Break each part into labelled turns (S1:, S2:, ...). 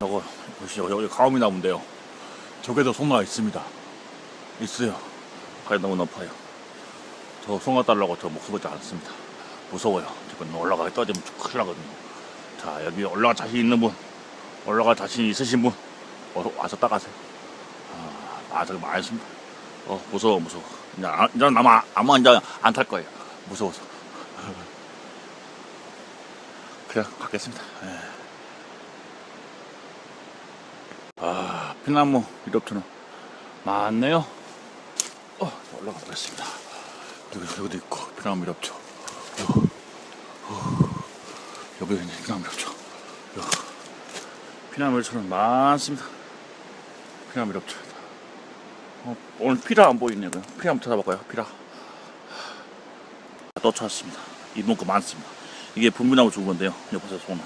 S1: 저거 보시죠 여기 가오미 나무인데요. 저게도 송어가 있습니다. 있어요. 가이 너무 높아요. 저 송어 달라고 저 목숨 걸지 않습니다. 무서워요. 지금 올라가기 떨어지면 큰일 나거든요. 자 여기 올라갈 자신 있는 분 올라갈 자신 있으신 분 어서 와서 따가세요. 아, 아 저기 많이 있습니다. 어 무서워 무서워. 이제, 안- 이제 아마 아마 이제 안 탈 거예요. 무서워서. 그냥 가겠습니다. 예. 아 피나무 이렇게는 많네요. 어 올라가 보겠습니다. 여기 여기도 있고 피나무 이렇죠. 여기 있는 피나무 이렇죠. 피나무 이렇죠는 많습니다. 피나무 이렇죠. 어, 오늘 피라 안 보이네요 피라 한번 찾아볼까요 피라. 또 찾았습니다. 거 많습니다. 이게 분비나무 죽은 건데요. 보세요 소나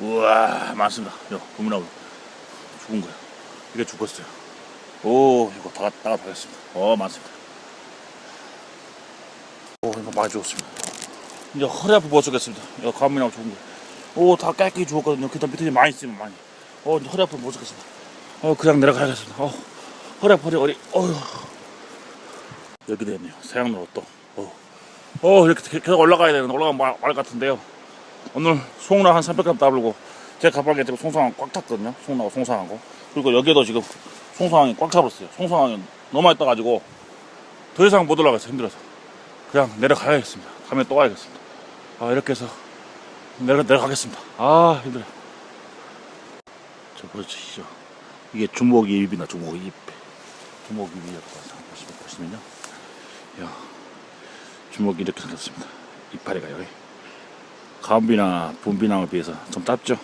S1: 우와 많습니다. 요 분비나무 죽은 거예요 이게 죽었어요. 오 이거 다 다가 다겠습니다. 어 많습니다. 오 이거 많이 죽었습니다. 이제 허리 아프 못 죽겠습니다. 이거 가물나무 죽은 거 오다 깨끗이 죽었거든요. 그다음 밑에 많이 있으면 많이. 어 이제 허리 아프 못 죽겠습니다. 어 그냥 내려가야겠습니다. 어 허리 아파 허리 허리. 어휴. 여기도 있네요. 서양로로 또 어. 어 이렇게 계- 계속 올라가야 되는 올라가면 말, 말 같은데요. 오늘 송나 한 300g 따블고 제 가방에 지금 송상황 꽉 찼거든요. 송나고 거. 그리고 여기에도 지금 송상황이 꽉 차버렸어요. 송상황이 너무 많이 떠가지고 더 이상 못 올라가서 힘들어서 그냥 내려가야겠습니다. 다음에 또 와야겠습니다. 아 이렇게 해서 내려, 내려가겠습니다. 아 힘들어요. 저 보시죠. 이게 주먹이 입이나 주먹이 입. 주먹이 입이었다 보시면 보시면요. 야 주먹이 이렇게 생겼습니다. 이파리가 여기. 가운비나 분비나무에 비해서 좀 짧죠